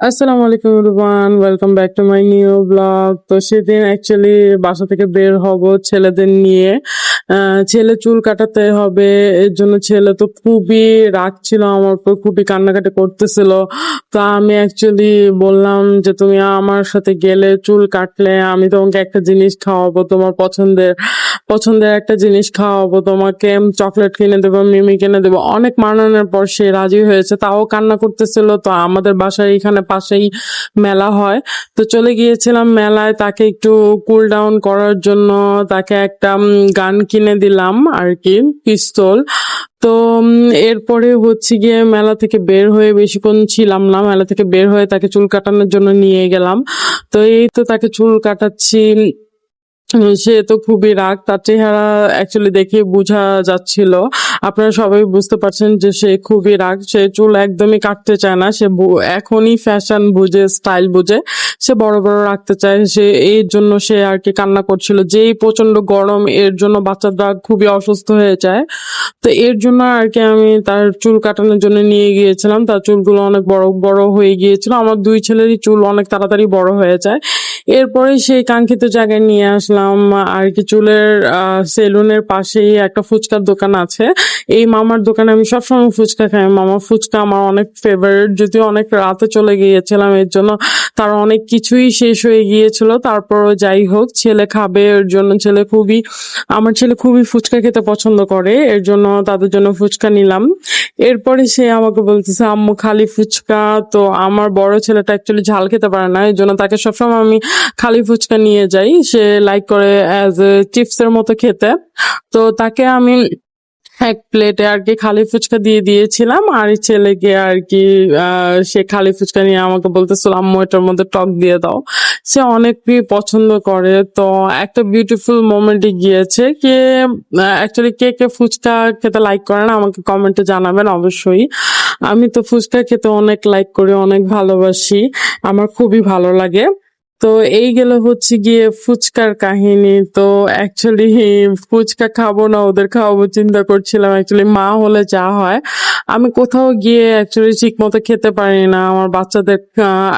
আসসালামু আলাইকুম everyone, welcome back to my new blog. তো সেদিন অ্যাকচুয়ালি বাসা থেকে বের হব ছেলেদের নিয়ে। ছেলে চুল কাটাতে হবে, এর জন্য ছেলে তো খুবই রাগ ছিল আমার উপর, খুবই কান্নাকাটি করতেছিল। তো আমি অ্যাকচুয়ালি বললাম যে, তুমি আমার সাথে গেলে চুল কাটলে আমি তোমাকে একটা জিনিস খাওয়াবো তোমার পছন্দের। পছন্দের একটা জিনিস খাওয়াবো, তোমাকে চকলেট কিনে দেবো, মিমি কিনে দেবো। অনেক মানানোর পর সে রাজি হয়েছে, তাও কান্না করতেছিল। তো আমাদের বাসায় এখানে পাশেই মেলা হয়। তো চলে গিয়েছিলাম মেলায়, তাকে একটু কুল ডাউন করার জন্য তাকে একটা গান কিনে দিলাম আর কি, পিস্তল। তো এরপরে হচ্ছে গিয়ে মেলা থেকে বের হয়ে বেশিক্ষণ ছিলাম না, মেলা থেকে বের হয়ে তাকে চুল কাটানোর জন্য নিয়ে গেলাম। তো এই তো তাকে চুল কাটাচ্ছি। সে তো খুবই রাগ, তার চেহারা অ্যাকচুয়ালি দেখে বোঝা যাচ্ছিল। আপনারা সবাই বুঝতে পারছেন যে সে খুবই রাগ, সে চুল একদমই কাটতে চায় না, সে এখনই ফ্যাশন বুঝে স্টাইল বুঝে। সে বড় বড় রাখতে চায় সে, এর জন্য সে আর কি কান্না করছিল। যেই প্রচণ্ড গরম, এর জন্য বাচ্চারা খুবই অসুস্থ হয়ে যায়। তো এর জন্য আর কি আমি তার চুল কাটানোর জন্য নিয়ে গিয়েছিলাম। তার চুলগুলো অনেক বড় বড় হয়ে গিয়েছিল। আমার দুই ছেলেরই চুল অনেক তাড়াতাড়ি বড় হয়ে যায়। এরপরে সেই কাঙ্ক্ষিত জায়গায় নিয়ে আসলাম। আর কি চুলের সেলুনের পাশেই একটা ফুচকার দোকান আছে। এই মামার দোকানে আমি সবসময় ফুচকা খাই। মামা ফুচকা আমার অনেক ফেভারিট যদিও অনেক রাতে চলে গিয়েছিলাম এর জন্য। তার অনেক কিছুই শেষ হয়ে গিয়েছিল, তারপরও যাই হোক, ছেলে খাবে, এর জন্য ছেলে খুবই, আমার ছেলে খুবই ফুচকা খেতে পছন্দ করে, এর জন্য তাদের জন্য ফুচকা নিলাম। এরপরে সে আমাকে বলতেছে, আম্মু, খালি ফুচকা? তো আমার বড় ছেলেটা অ্যাকচুয়ালি ঝাল খেতে পারে না, এর জন্য তাকে সবসময় আমি খালি ফুচকা নিয়ে যাই। সে লাইক করে অ্যাজ এ চিপসের মতো খেতে। তো তাকে আমি এক প্লেটে আর কি খালি ফুচকা দিয়ে দিয়েছিলাম। আর ছেলেকে আর কি সে খালি ফুচকা নিয়ে আমাকে বলতেছিল, আম্মু, এটার মধ্যে টক দিয়ে দাও। সে অনেকই পছন্দ করে। তো একটা বিউটিফুল মোমেন্টে গিয়েছে কে অ্যাকচুয়ালি কে কে ফুচকা খেতে লাইক করে না, আমাকে কমেন্টে জানাবেন অবশ্যই। আমি তো ফুচকা খেতে অনেক লাইক করি, অনেক ভালোবাসি। আমার খুবই ভালো লাগে। তো এই গেল হচ্ছে গিয়ে ফুচকার কাহিনী। তো অ্যাকচুয়ালি ফুচকা খাব না, ওদের খাওয়াবো চিন্তা করছিলাম। অ্যাকচুয়ালি মা হলে যা হয়, আমি কোথাও গিয়ে অ্যাকচুয়ালি ঠিক মতো খেতে পারি না। আমার বাচ্চাদের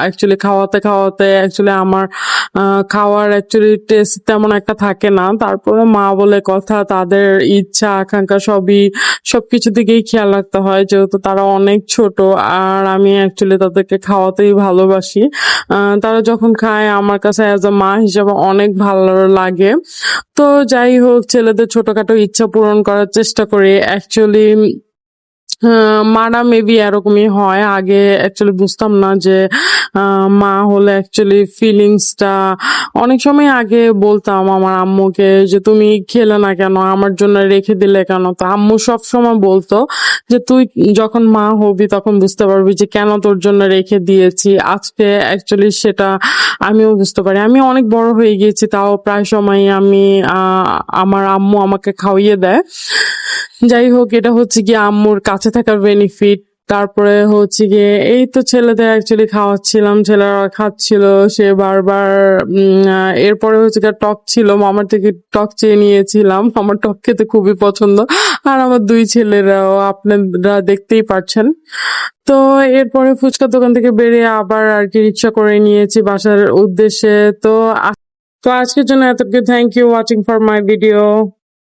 অ্যাকচুয়ালি খাওয়াতে খাওয়াতে অ্যাকচুয়ালি আমার খাওয়ার অ্যাকচুয়ালি টেস্ট তেমন একটা থাকে না। তারপরে মা বলে কথা, তাদের ইচ্ছা, আকাঙ্ক্ষা সবই সবকিছু দিকেই খেয়াল রাখতে হয়। যেহেতু তারা অনেক ছোট, আর আমি অ্যাকচুয়ালি তাদেরকে খাওয়াতেই ভালোবাসি। তারা যখন খায়, আমার কাছে অ্যাজ আ মা হিসেবে অনেক ভালো লাগে। তো যাই হোক, ছেলেদের ছোটখাটো ইচ্ছা পূরণ করার চেষ্টা করি। অ্যাকচুয়ালি মারা মেবি এরকমই হয়। আগে অ্যাকচুয়ালি বুঝতাম না যে মা হলে অ্যাকচুয়ালি ফিলিংসটা অনেক সময় আগে বলতাম আমার আম্মুকে যে, তুমি খেলে না কেন? আমার জন্য রেখে দিলে কেন? তো আম্মু সব সময় বলতো। যে তুই যখন মা হবি তখন বুঝতে পারবি যে কেন তোর জন্য রেখে দিয়েছি। আজকে অ্যাকচুয়ালি সেটা আমিও বুঝতে পারি। আমি অনেক বড় হয়ে গিয়েছি, তাও প্রায় সময় আমি আমার আম্মু আমাকে খাওয়িয়ে দেয়। যাই হোক, এটা হচ্ছে কি আম্মুর কাছে থাকার বেনিফিট তারপরে হচ্ছে গিয়ে এই তো ছেলেদের অ্যাকচুয়ালি খাওয়াচ্ছিলাম, ছেলেরা খাচ্ছিল, সে বারবার এরপরে হচ্ছে গিয়ে টক ছিল, মামার থেকে টক চেয়ে নিয়েছিলাম, আমার টক খেতে খুবই পছন্দ। আর আমার দুই ছেলেরাও, আপনারা দেখতেই পাচ্ছেন তো এরপরে ফুচকা দোকান থেকে বেরিয়ে আবার আর কি রিক্সা করে নিয়েছি বাসার উদ্দেশ্যে। তো তো আজকের জন্য এতটুকু thank you watching for my video